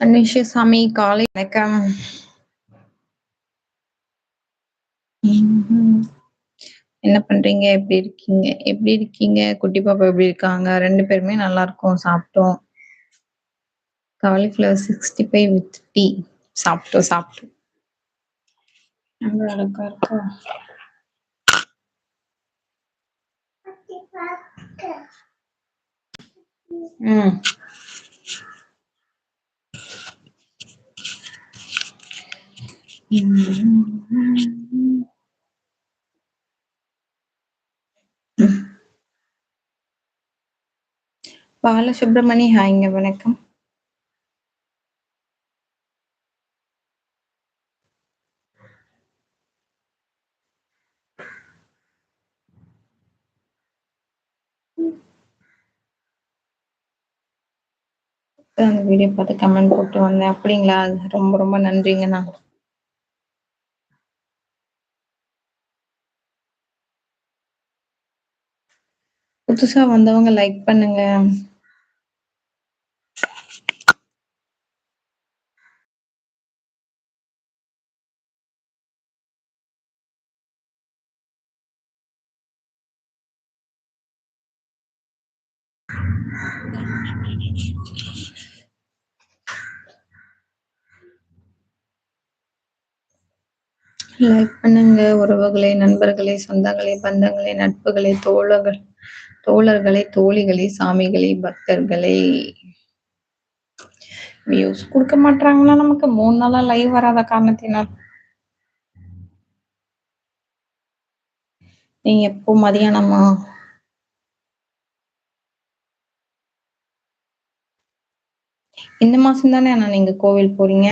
அன்னிஷசாமி காலை வணக்கம். என்ன பண்றீங்க? எப்படி இருக்கீங்க? எப்படி இருக்கீங்க? குட்டி பாப்பா எப்படி இருக்காங்க? 2 பேருமே நல்லா இருக்கோம். சாப்பிட்டோம். Cauliflower 65 with tea. சாப்பிட்டோம், சாப்பிட்டோம். அழகா இருக்கா? ம். ம். ம். பாலசுப்ரமணி ஹாய்ங்க வணக்கம். அந்த வீடியோ பார்த்து கமெண்ட் போட்டு வந்தேன். அப்படிங்களா? ரொம்ப ரொம்ப நன்றிங்கண்ணா. புதுசா வந்தவங்க லைக் பண்ணுங்க. லைக் பண்ணுங்க உறவுகளே, நண்பர்களே, சொந்தங்களே, பந்தங்களே, நட்புகளே, தோழர்கள் தோழர்களே, தோழிகளே, சாமிகளே, பக்தர்களே. வியூஸ் கொடுக்க மாட்டாங்கன்னா நமக்கு மூணு நாளா லைவ் வராத காரணத்தினால். நீங்க எப்போ மதியானமா? இந்த மாசம் தானே அண்ணா நீங்க கோவில் போறீங்க?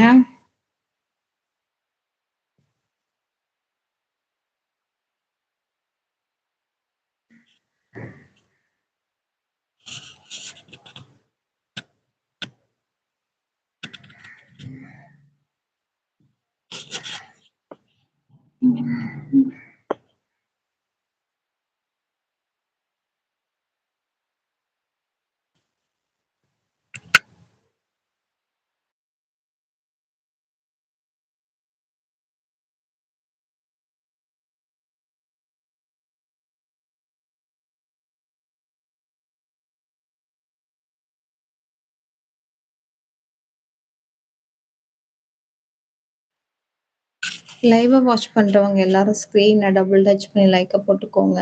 Mm-hmm. லைவா வாட்ச் பண்றவங்க எல்லாரும் ஸ்க்ரீன டபுள் டச் பண்ணி லைக்க போட்டுக்கோங்க.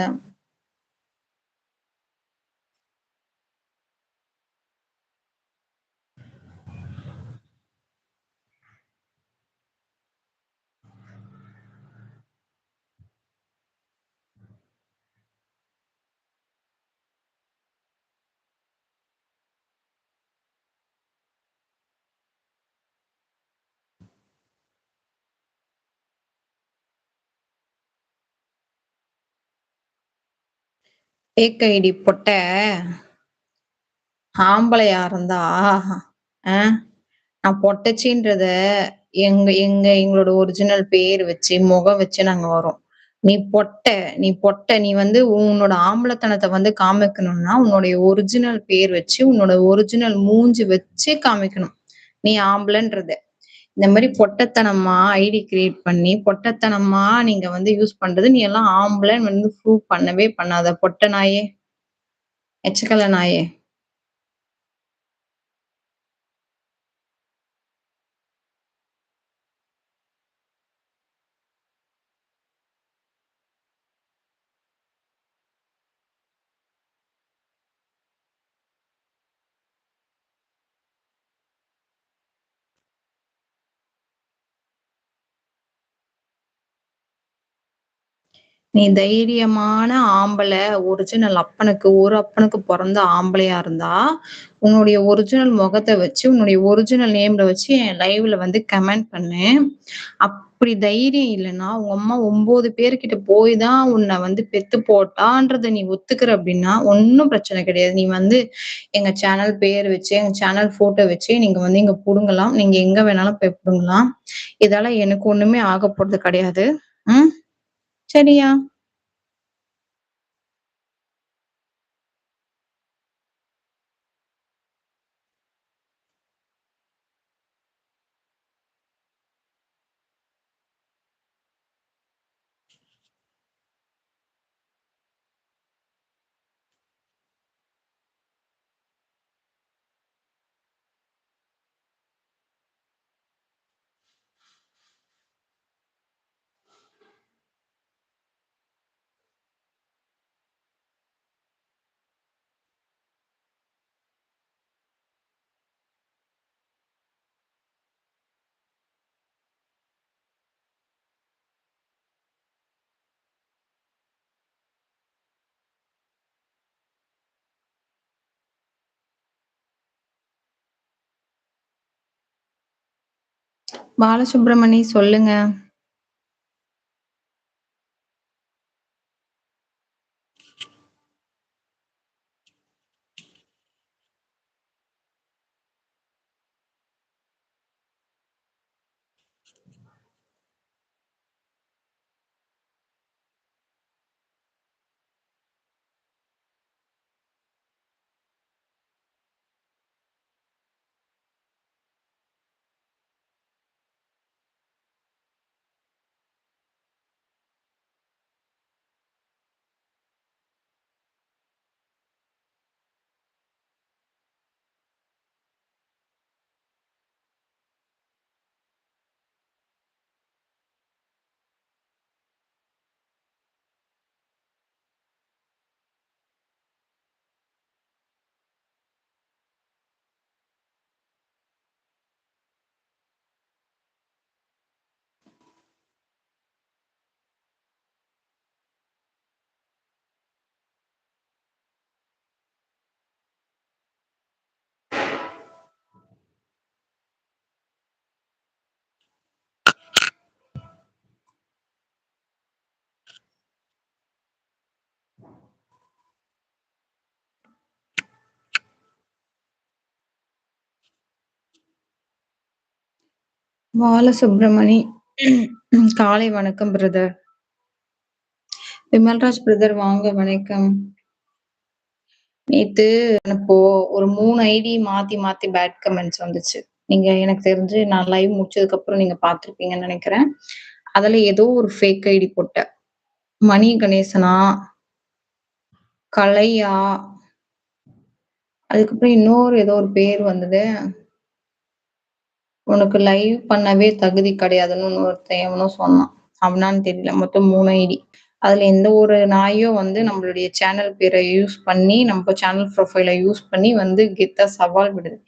ஃபேக் ஐடி பொட்ட ஆம்பளையா இருந்தா ஆ நான் பொட்டச்சின்றத எங்க எங்க எங்களோட ஒரிஜினல் பேர் வச்சு, முகம் வச்சு நாங்க வரோம். நீ பொட்ட நீ பொட்ட நீ வந்து உன்னோட ஆம்பளத்தனத்தை வந்து காமிக்கணும்னா, உன்னுடைய ஒரிஜினல் பேர் வச்சு, உன்னோட ஒரிஜினல் மூஞ்சி வச்சு காமிக்கணும். நீ ஆம்பளன்றத. இந்த மாதிரி பொட்டத்தனமா ஐடி கிரியேட் பண்ணி, பொட்டத்தனமா நீங்க வந்து யூஸ் பண்றது, நீ எல்லாம் ஆம்பளன்னு வந்து ப்ரூவ் பண்ணவே பண்ணாத பொட்ட நாயே! எச்சக்கல நாயே! நீ தைரியமான ஆம்பளை ஒரிஜினல் அப்பனுக்கு ஒரு அப்பனுக்கு பிறந்த ஆம்பளையா இருந்தா, உன்னுடைய ஒரிஜினல் முகத்தை வச்சு, உன்னுடைய ஒரிஜினல் நேம்ல வச்சு என் லைவ்ல வந்து கமெண்ட் பண்ணு. அப்படி தைரியம் இல்லைன்னா உங்க அம்மா ஒன்பது பேர்கிட்ட போய் தான் உன்னை வந்து பெத்து போட்டான்றத நீ ஒத்துக்கிற அப்படின்னா, ஒன்றும் பிரச்சனை கிடையாது. நீ வந்து எங்க சேனல் பேர் வச்சு, எங்க சேனல் ஃபோட்டோ வச்சு நீங்க வந்து இங்க புடுங்கலாம். நீங்க எங்க வேணாலும் போய் புடுங்கலாம். இதால எனக்கு ஒண்ணுமே ஆகப்போறது கிடையாது. ம். சரியா? பாலசுப்ரமணி சொல்லுங்க. பாலசுப்ரமணி காலை வணக்கம் பிரதர். விமல்ராஜ் பிரதர் வாங்க வணக்கம். நேத்து இப்போ ஒரு மூணு ஐடி மாத்தி மாத்தி பேட் கமெண்ட்ஸ் வந்துச்சு. நீங்க எனக்கு தெரிஞ்சு நான் லைவ் முடிச்சதுக்கு அப்புறம் நீங்க பாத்திருப்பீங்கன்னு நினைக்கிறேன் அதுல ஏதோ ஒரு ஃபேக் ஐடி போட்டேன். மணி கணேசனா? கலையா? அதுக்கப்புறம் இன்னொரு ஏதோ ஒரு பேர் வந்தது உனக்கு லைவ் பண்ணவே தகுதி கிடையாதுன்னு ஒருத்தன் எவனோ சொன்னான். அவனான்னு தெரியல. மொத்தம் மூணு ஐடி. அதுல எந்த ஒரு நாயும் வந்து நம்மளுடைய சேனல் பேரை யூஸ் பண்ணி, நம்ம சேனல் ப்ரொஃபைல யூஸ் பண்ணி வந்து கெத்தா சவால் விடுது.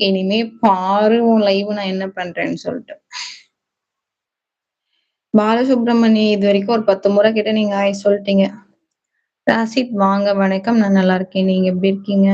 இனிமே பாரு உன் லைவ் நான் என்ன பண்றேன்னு சொல்லிட்டு. பாலசுப்ரமணி இதுவரைக்கும் ஒரு 10 முறை கிட்ட நீங்க ஹாய் சொல்லிட்டீங்க ராசித் வாங்க வணக்கம். நான் நல்லா இருக்கேன். நீங்க எப்படி இருக்கீங்க?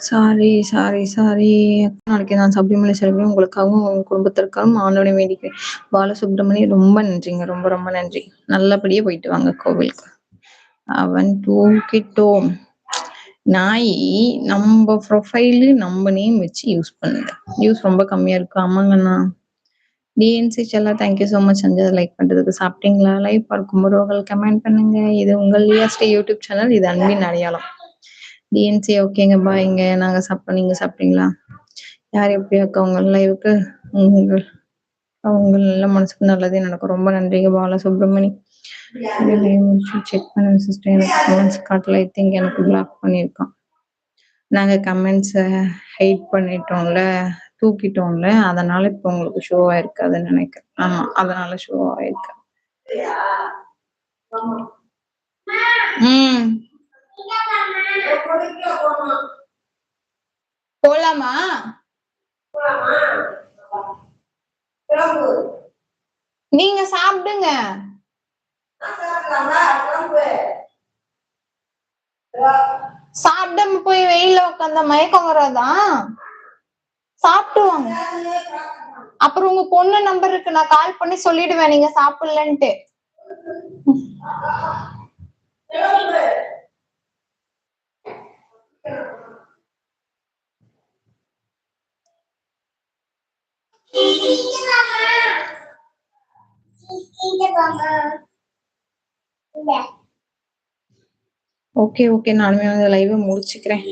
Sorry, sorry, sorry. நாளைக்கு நான் சபரிமலை செல்வேன். உங்களுக்காகவும், உங்க குடும்பத்திற்காகவும் ஆண்டோட வேண்டிக்கிறேன். பாலசுப்ரமணி ரொம்ப நன்றிங்க. ரொம்ப ரொம்ப நன்றி. நல்லபடியா போயிட்டு வாங்க கோவிலுக்கு. அவன் தூக்கிட்டோம். நாய் நம்ம ப்ரொஃபைலு நம்ம நேம் வச்சு யூஸ் பண்ணுங்க. யூஸ் ரொம்ப கம்மியா இருக்கு. ஆமாங்கண்ணா. டிஎன்சி செல்லா தேங்க்யூ ஸோ மச் அஞ்சது லைக் பண்றதுக்கு. சாப்பிட்டீங்களா? லைவ் பார்க்கும் உறவுகள் கமெண்ட் பண்ணுங்க. இது உங்கள் லியாஸ்டே யூடியூப் சேனல். இது அன்பின் அடையாளம். டிஎன்சி ஓகேங்க பாய்ங்க. நாங்க சாப்பிட்டோம். நீங்க சாப்பிட்டீங்களா? யார் எப்படி அக்கா உங்க லைவுக்கு உங்கள் உங்க நல்ல மனசுக்கு நல்லதே நடக்கும். ரொம்ப நன்றிங்க பாலசுப்ரமணி. செக் பண்ணுங்க சிஸ்டர். எனக்கு கமெண்ட்ஸ் காட்டல. ஐ திங்க் எனக்கு பிளாக் பண்ணியிருக்கான். நாங்க கமெண்ட்ஸ ஹைட் பண்ணிட்டோம்ல, தூக்கிட்டோம்ல. அதனால இப்ப உங்களுக்கு ஷோ ஆயிருக்காதுன்னு நினைக்கிறேன். ஆமா, அதனால ஷோ ஆயிருக்கு. ம். போலாமா? நீங்க சாப்பிடுங்க. சாப்பிடாம போய் வெயில்ல உட்காந்த மயக்கம் வராதா? சாப்பிட்டு வாங்க. அப்புறம் உங்க பொண்ணு நம்பருக்கு நான் கால் பண்ணி சொல்லிடுவேன் நீங்க சாப்பிடலன்ட்டு. ஓகே ஓகே நானுமே வந்து லைவை முடிச்சுக்கிறேன்.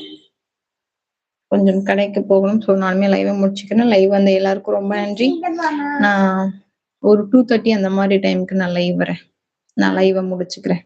கொஞ்சம் கடைக்கு போகணும். ஸோ நானுமே லைவை முடிச்சுக்கிறேன். லைவ் வந்த எல்லாருக்கும் ரொம்ப நன்றி. நான் ஒரு 2:30 அந்த மாதிரி டைம்க்கு நான் லைவ் வரேன். நான் லைவ முடிச்சுக்கிறேன்.